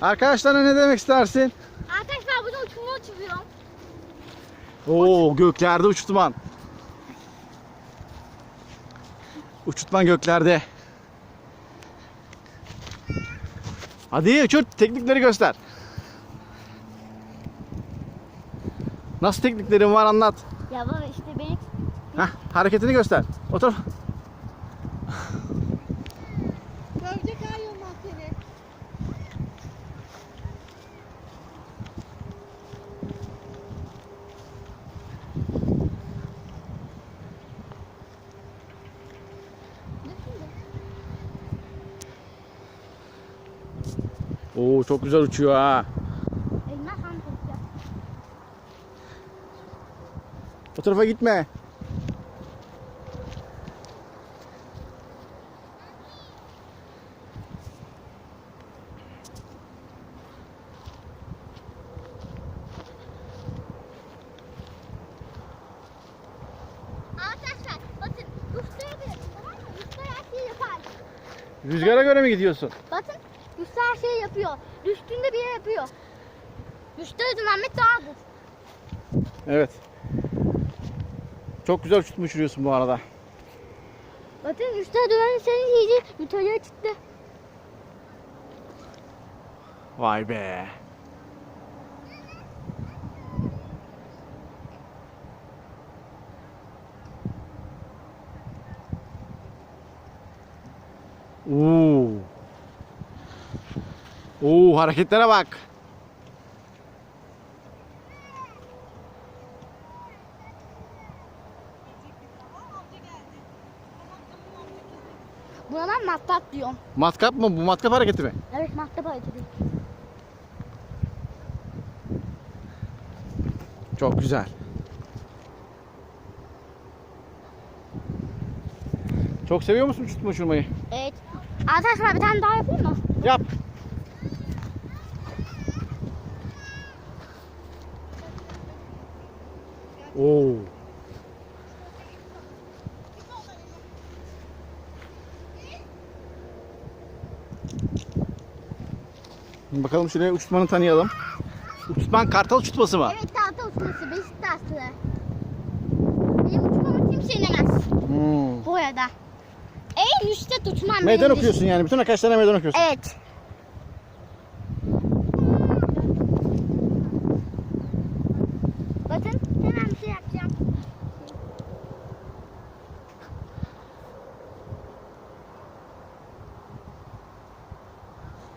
Arkadaşlara ne demek istersin? Arkadaşlar burada uçurma uçuruyorum. Oo göklerde uçurtman. Uçurtman göklerde. Hadi uçur teknikleri göster. Nasıl tekniklerin var anlat. Ya baba işte benim Heh, hareketini göster. Otur. Oo çok güzel uçuyor ha. O tarafa gitme. Yapar. Rüzgara göre mi gidiyorsun? Bakın Rüstar her şeyi yapıyor. Düştüğünde bile yapıyor. Düştüğü Mehmet dağdır. Evet. Çok güzel uçurtma uçuruyorsun bu arada. Bakın Rüstar dönen senin iyice yukarıya çıktı. Vay be. Oo. Oo hareketlere bak. Buna ben matkap diyorum. Matkap mı bu matkap hareketi mi? Evet matkap hareketi. Çok güzel. Çok seviyor musun uçurtma uçurmayı? Evet. Arkadaşlar bir tane daha yapayım mı? Yap. Oo. Bakalım şuraya uçurtmanı tanıyalım. Uçurtman kartal uçurtması mı? Evet tahta uçması Beşiktaşlı. Benim uçmamı kimse inemez. Hmm. Bu arada. En üstte uçmam Meydan benimdir. okuyorsun yani. Bütün arkadaşlarına meydan okuyorsun. Evet.